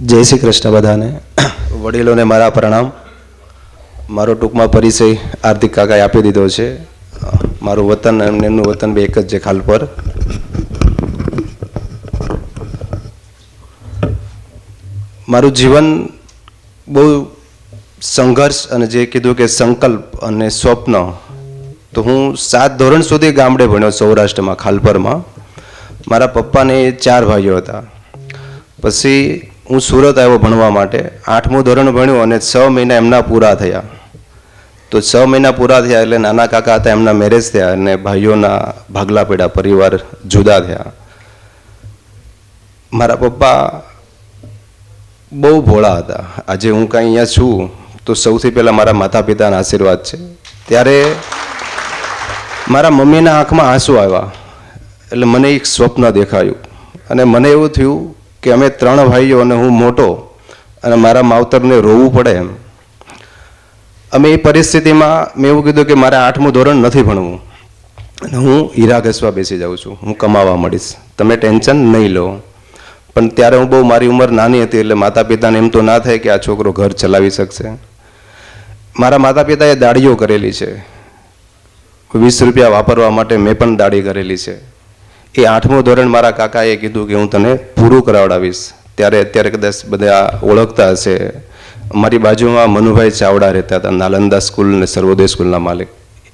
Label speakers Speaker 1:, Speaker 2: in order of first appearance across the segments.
Speaker 1: જય શ્રી કૃષ્ણ બધાને. વડીલોને મારા પ્રણામ. મારો ટૂંકમાં પરિચય હાર્દિક કાકાએ આપી દીધો છે. મારું વતન અને એમનું વતન બે એક જ છે ખાલપર મારું જીવન બહુ સંઘર્ષ અને જે કીધું કે સંકલ્પ અને સ્વપ્ન, તો હું સાત ધોરણ સુધી ગામડે ભણ્યો સૌરાષ્ટ્રમાં ખાલપરમાં મારા પપ્પાને ચાર ભાઈઓ હતા. પછી હું સુરત આવ્યો ભણવા માટે. આઠમું ધોરણ ભણ્યું અને છ મહિના એમના પૂરા થયા. તો છ મહિના પૂરા થયા એટલે નાના કાકા હતા, એમના મેરેજ થયા અને ભાઈઓના ભાગલા પડ્યા, પરિવાર જુદા થયા. મારા પપ્પા બહુ ભોળા હતા. આજે હું કાંઈ અહીંયા છું તો સૌથી પહેલાં મારા માતા પિતાના આશીર્વાદ છે. ત્યારે મારા મમ્મીના આંખમાં આંસુ આવ્યા. એટલે મને એક સ્વપ્ન દેખાયું. અને મને એવું થયું કે અમે ત્રણ ભાઈઓ અને હું મોટો અને મારા માવતરને રોવું પડે એમ. અમે એ પરિસ્થિતિમાં મેં એવું કીધું કે મારે આઠમું ધોરણ નથી ભણવું. અને હું હીરા ઘસવા બેસી જાઉં છું. હું કમાવા મળીશ તમે ટેન્શન નહીં લો. પણ ત્યારે હું બહુ મારી ઉંમર નાની હતી એટલે માતા પિતાને એમ તો ના થાય કે આ છોકરો ઘર ચલાવી શકશે. મારા માતા પિતાએ દાડીઓ કરેલી છે. વીસ રૂપિયા વાપરવા માટે મેં પણ દાડી કરેલી છે. એ આઠમું ધોરણ મારા કાકાએ કીધું કે હું તને પૂરું કરાવડાવીશ. ત્યારે અત્યારે કદાચ બધા ઓળખતા હશે. મારી બાજુમાં મનુભાઈ ચાવડા રહેતા હતા, નાલંદા સ્કૂલ અને સર્વોદય સ્કૂલના માલિક.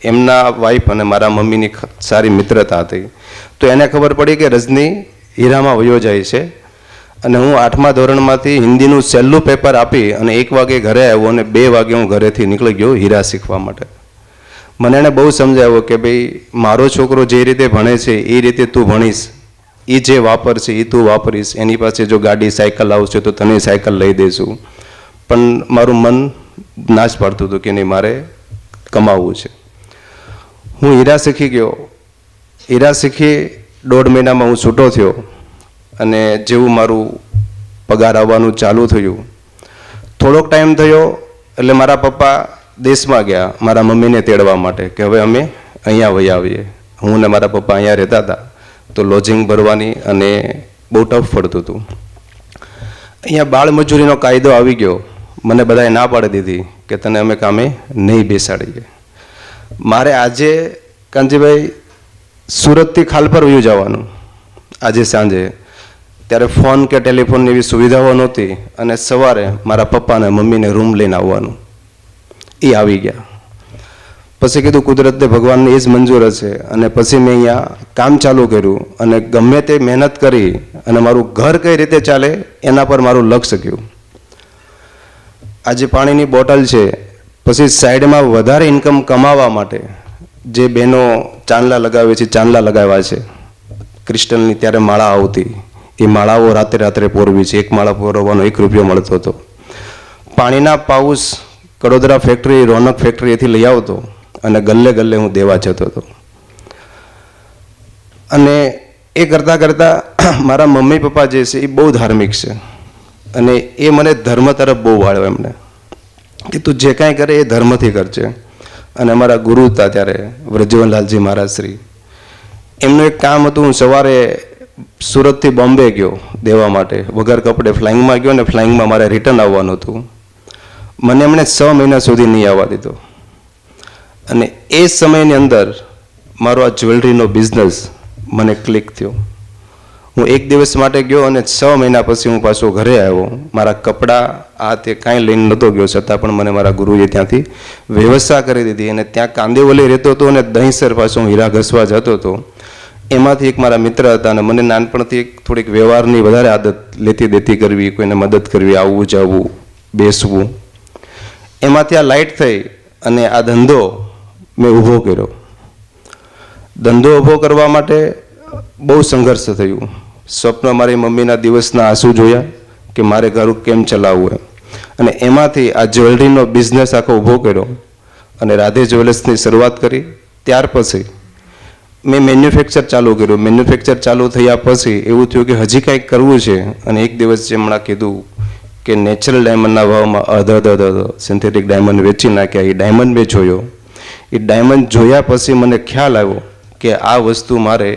Speaker 1: એમના વાઈફ અને મારા મમ્મીની સારી મિત્રતા હતી. તો એને ખબર પડી કે રજની હીરામાં વયો જાય છે. અને હું આઠમા ધોરણમાંથી હિન્દીનું છેલ્લું પેપર આપી અને એક વાગે ઘરે આવ્યો અને બે વાગે હું ઘરેથી નીકળી ગયો હીરા શીખવા માટે. મને એણે બહુ સમજાવ્યો કે ભાઈ, મારો છોકરો જે રીતે ભણે છે, એ રીતે તું ભણીશ. એ જે વાપરશે એ તું વાપરીશ. એની પાસે જો ગાડી, સાયકલ આવશે તો તને સાયકલ લઈ દઈશું. પણ મારું મન નાશ પાડતું હતું કે નહીં, મારે કમાવવું છે. હું હીરા શીખી ગયો. હીરા શીખી દોઢ મહિનામાં હું છૂટો થયો અને જેવું મારું પગાર આવવાનું ચાલુ થયું. થોડોક ટાઈમ થયો એટલે મારા પપ્પા દેશમાં ગયા, મારા મમ્મીને તેડવા માટે કે હવે અમે અહીંયા વહી આવીએ. હું ને મારા પપ્પા અહીંયા રહેતા હતા. તો લોજિંગ ભરવાની અને બહુ ટફ પડતું હતું. અહીંયા બાળ મજૂરીનો કાયદો આવી ગયો. મને બધાએ ના પાડી દીધી કે તને અમે કામે નહીં બેસાડીએ. મારે આજે કાંજીભાઈ સુરતથી ખાલપર વયું જવાનું. આજે સાંજે. ત્યારે ફોન કે ટેલિફોનની એવી સુવિધાઓ નહોતી અને સવારે મારા પપ્પાને મમ્મીને રૂમ લઈને આવવાનું. એ આવી ગયા. પછી કીધું કુદરતને ભગવાનને એ જ મંજૂર હશે. અને પછી મેં અહીંયા કામ ચાલુ કર્યું અને ગમે તે મહેનત કરી અને મારું ઘર કઈ રીતે ચાલે એના પર મારું લક્ષ્ય ગયું. આજે પાણીની બોટલ છે. પછી સાઈડમાં વધારે ઇન્કમ કમાવા માટે જે બહેનો ચાંદલા લગાવે છે, ચાંદલા લગાવ્યા છે. ક્રિસ્ટલની ત્યારે માળા આવતી. એ માળાઓ રાત્રે રાત્રે પોરવી છે. એક માળા પોરવવાનો એક રૂપિયો મળતો હતો. પાણીના પાઉસ કડોદરા ફેક્ટરી રોનક ફેક્ટરીએથી લઈ આવતો અને ગલ્લે ગલ્લે હું દેવા જતો હતો. અને એ કરતાં કરતાં મારા મમ્મી પપ્પા જે છે એ બહુ ધાર્મિક છે. અને એ મને ધર્મ તરફ બહુ વાળ્યો એમને. કે તું જે કાંઈ કરે એ ધર્મથી કરજે. અને અમારા ગુરુ હતા ત્યારે વ્રજવનલાલજી મહારાજ શ્રી. એમનું એક કામ હતું, હું સવારે સુરતથી બોમ્બે ગયો દેવા માટે. વગર કપડે ફ્લાઇંગમાં ગયો ને ફ્લાઇંગમાં મારે રિટર્ન આવવાનું હતું. મને એમણે છ મહિના સુધી નહીં આવવા દીધો. અને એ સમયની અંદર મારો આ જ્વેલરીનો બિઝનેસ મને ક્લિક થયો. હું એક દિવસ માટે ગયો અને છ મહિના પછી હું પાછો ઘરે આવ્યો. મારા કપડાં, આ તે કાંઈ લઈને નહોતો ગયો છતાં પણ મને મારા ગુરુએ ત્યાંથી વ્યવસ્થા કરી દીધી અને ત્યાં કાંદેવલી રહેતો હતો અને દહીંસર પાછો હું હીરા ઘસવા જતો હતો. એમાંથી એક મારા મિત્ર હતા અને મને નાનપણથી એક થોડીક વ્યવહારની વધારે આદત લેતી દેતી કરવી, કોઈને મદદ કરવી, આવવું, જવું, બેસવું. એમાંથી આ લાઇટ થઈ અને આ ધંધો મેં ઊભો કર્યો. ધંધો ઊભો કરવા માટે બહુ સંઘર્ષ થયું. સ્વપ્ન મારી મમ્મીના દિવસના આંસુ જોયા કે મારે ઘર કેમ ચલાવવું એમ. અને એમાંથી આ જ્વેલરીનો બિઝનેસ આખો ઊભો કર્યો અને રાધે જ્વેલર્સની શરૂઆત કરી. ત્યાર પછી મેં મેન્યુફેક્ચર ચાલુ કર્યું. મેન્યુફેક્ચર ચાલુ થયા પછી એવું થયું કે હજી કાંઈક કરવું છે અને એક દિવસ જે હમણાં કીધું કે નેચરલ ડાયમંડના ભાવમાં અધ અધ સિન્થેટિક ડાયમંડ વેચી નાખ્યા, એ ડાયમંડ મેં જોયો એ ડાયમંડ જોયા પછી મને ખ્યાલ આવ્યો કે આ વસ્તુ મારે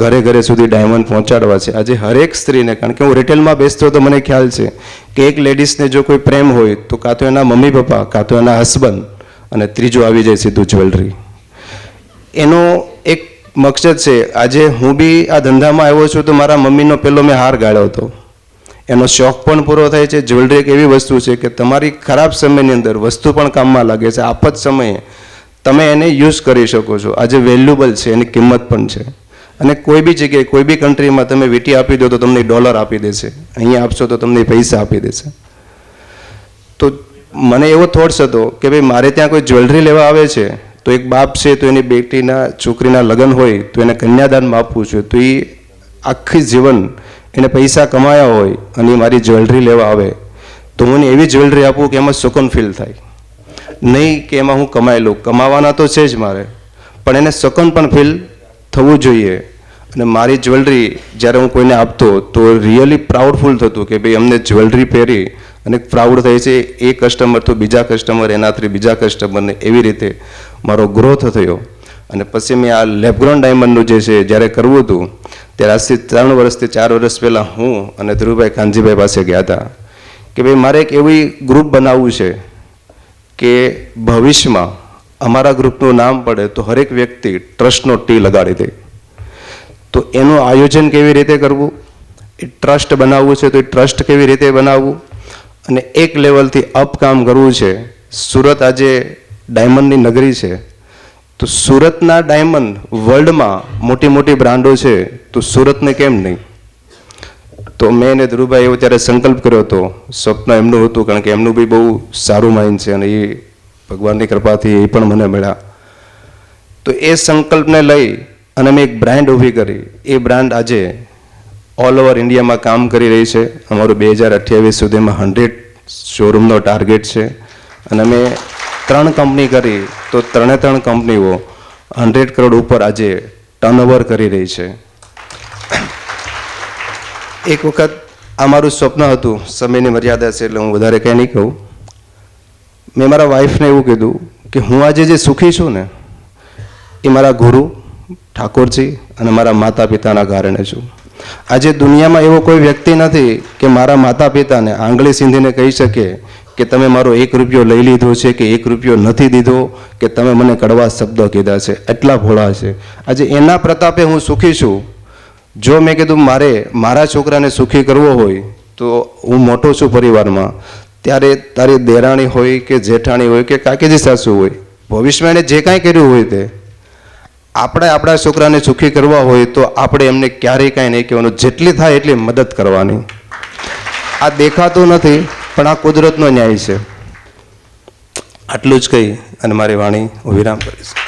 Speaker 1: ઘરે ઘરે સુધી ડાયમંડ પહોંચાડવા છે. આજે હરેક સ્ત્રીને, કારણ કે હું રિટેલમાં બેસતો તો મને ખ્યાલ છે કે એક લેડીઝને જો કોઈ પ્રેમ હોય, તો કાં તો એના મમ્મી પપ્પા, કાં તો એના હસબન્ડ અને ત્રીજું આવી જાય સીધું જ્વેલરી એનો એક મકસદ છે, આજે હું બી આ ધંધામાં આવ્યો છું, તો મારા મમ્મીનો પહેલો મેં હાર ગાળ્યો હતો. એનો શોખ પણ પૂરો થાય છે, જ્વેલરી એક એવી વસ્તુ છે કે તમારી ખરાબ સમયની અંદર વસ્તુ પણ કામમાં લાગે છે, આફત સમયે તમે એને યુઝ કરી શકો છો. આજે વેલ્યુબલ છે, એની કિંમત પણ છે. અને કોઈ બી જગ્યાએ, કોઈ બી કન્ટ્રીમાં તમે વીટી આપી દો તો તમને ડોલર આપી દેશે. અહીંયા આપશો તો તમને પૈસા આપી દેશે. તો મને એવો થોટ્સ હતો કે ભાઈ, મારે ત્યાં કોઈ જ્વેલરી લેવા આવે છે, તો એક બાપ છે, તો એની બેટીના છોકરીના લગ્ન હોય, તો એને કન્યાદાનમાં આપવું છે, તો એ આખી જીવન એને પૈસા કમાયા હોય અને મારી જ્વેલરી લેવા આવે, તો હું એવી જ્વેલરી આપું કે એમાં સુકન ફીલ થાય. નહીં કે એમાં હું કમાયેલું. કમાવાના તો છે જ મારે, પણ એને સકન પણ ફીલ થવું જોઈએ. અને મારી જ્વેલરી જ્યારે હું કોઈને આપતો, તો રિયલી પ્રાઉડફુલ થતું કે ભાઈ અમને જ્વેલરી પહેરી અને પ્રાઉડ થાય છે એ કસ્ટમર તો બીજા કસ્ટમર એનાથી બીજા કસ્ટમરને એવી રીતે મારો ગ્રોથ થયો. અને પછી મેં આ લેબગ્રોન ડાયમંડનું જે છે, જ્યારે કરવું હતું, ત્યારે આજથી ત્રણ વર્ષથી ચાર વર્ષ પહેલાં હું અને ધ્રુવભાઈ કાનજીભાઈ પાસે ગયા હતા કે ભાઈ, મારે એક એવી ગ્રુપ બનાવવું છે કે ભવિષ્યમાં અમારા ગ્રુપનું નામ પડે તો હરેક વ્યક્તિ ટ્રસ્ટનો ટી લગાડી દે. તો એનું આયોજન કેવી રીતે કરવું? એ ટ્રસ્ટ બનાવવું છે તો એ ટ્રસ્ટ કેવી રીતે બનાવવું? અને એક લેવલથી અપ કામ કરવું છે. સુરત આજે ડાયમંડની નગરી છે. તો સુરતના ડાયમંડ વર્લ્ડમાં મોટી મોટી બ્રાન્ડો છે, તો સુરતને કેમ નહીં? તો મેં અને ધ્રુવભાઈ એવો ત્યારે સંકલ્પ કર્યો હતો, સ્વપ્ન એમનું હતું કારણ કે એમનું બી બહુ સારું માઇન્ડ છે અને એ ભગવાનની કૃપાથી એ પણ મને મળ્યા. તો એ સંકલ્પને લઈ અને મેં એક બ્રાન્ડ ઊભી કરી. એ બ્રાન્ડ આજે ઓલ ઓવર ઇન્ડિયામાં કામ કરી રહી છે. અમારું બે હજાર અઠ્યાવીસ સુધીમાં હંડ્રેડ શોરૂમનો ટાર્ગેટ છે. અને અમે ત્રણ કંપની કરી, તો ત્રણે ત્રણ કંપનીઓ હંડ્રેડ કરોડ ઉપર આજે ટર્નઓવર કરી રહી છે. એક વખત આ સ્વપ્ન હતું, સમયની મર્યાદા છે એટલે હું વધારે કંઈ નહીં કહું. મેં મારા વાઈફને એવું કીધું કે હું આજે જે સુખી છું ને, એ મારા ગુરુ ઠાકોરજી અને મારા માતા પિતાના કારણે છું. આજે દુનિયામાં એવો કોઈ વ્યક્તિ નથી કે મારા માતા પિતાને આંગળી સીંધીને કહી શકે કે તમે મારો એક રૂપિયો લઈ લીધો છે કે એક રૂપિયો નથી દીધો, કે તમે મને કડવા શબ્દો કીધા છે, એટલા ભોળા છે. આજે એના પ્રતાપે હું સુખી છું. જો મેં કીધું મારે, મારા છોકરાને સુખી કરવો હોય, તો હું મોટો છું પરિવારમાં. ત્યારે તારી દેરાણી હોય કે જેઠાણી હોય કે કાકીજી સાસુ હોય, ભવિષ્યમાં એણે જે કાંઈ કર્યું હોય તે, આપણે આપણા છોકરાને સુખી કરવા હોય તો આપણે એમને ક્યારેય કાંઈ નહીં કહેવાનું. જેટલી થાય એટલી મદદ કરવાની. આ દેખાતું નથી. પણ આ કુદરતનો ન્યાય છે. આટલું જ કહી અને મારી વાણી હું વિરામ કરીશ.